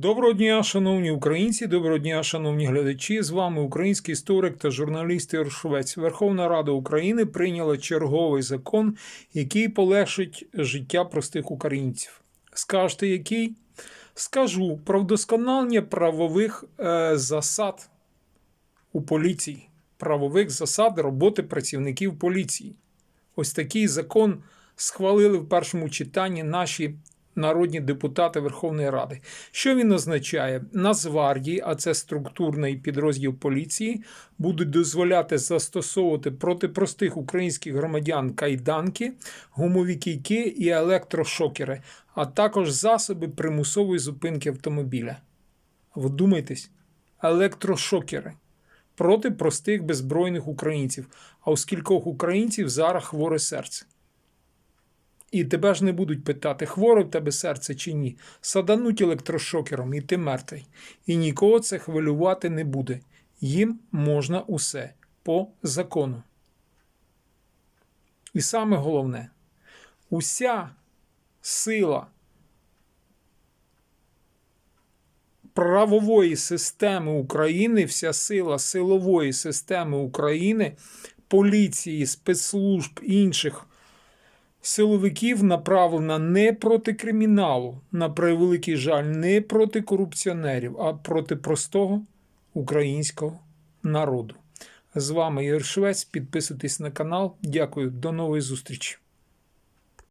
Доброго дня, шановні українці, доброго дня, шановні глядачі. З вами український історик та журналіст Ігор Швець. Верховна Рада України прийняла черговий закон, який полегшить життя простих українців. Скажете, який? Скажу про вдосконалення правових е, засад у поліції, правових засад роботи працівників поліції. Ось такий закон схвалили в першому читанні наші народні депутати Верховної Ради. Що він означає? Нацгвардії, а це структурний підрозділ поліції, будуть дозволяти застосовувати проти простих українських громадян кайданки, гумові кійки і електрошокери, а також засоби примусової зупинки автомобіля. Вдумайтесь, електрошокери проти простих беззбройних українців, а у скількох українців зараз хворе серце. І тебе ж не будуть питати, хворе в тебе серце чи ні. Садануть електрошокером, і ти мертвий. І нікого це хвилювати не буде. Їм можна усе по закону. І саме головне, уся сила правової системи України, вся сила силової системи України, поліції, спецслужб інших силовиків направлена не проти криміналу, на превеликий жаль, не проти корупціонерів, а проти простого українського народу. З вами Ігор Швець. Підписуйтесь на канал. Дякую, до нової зустрічі.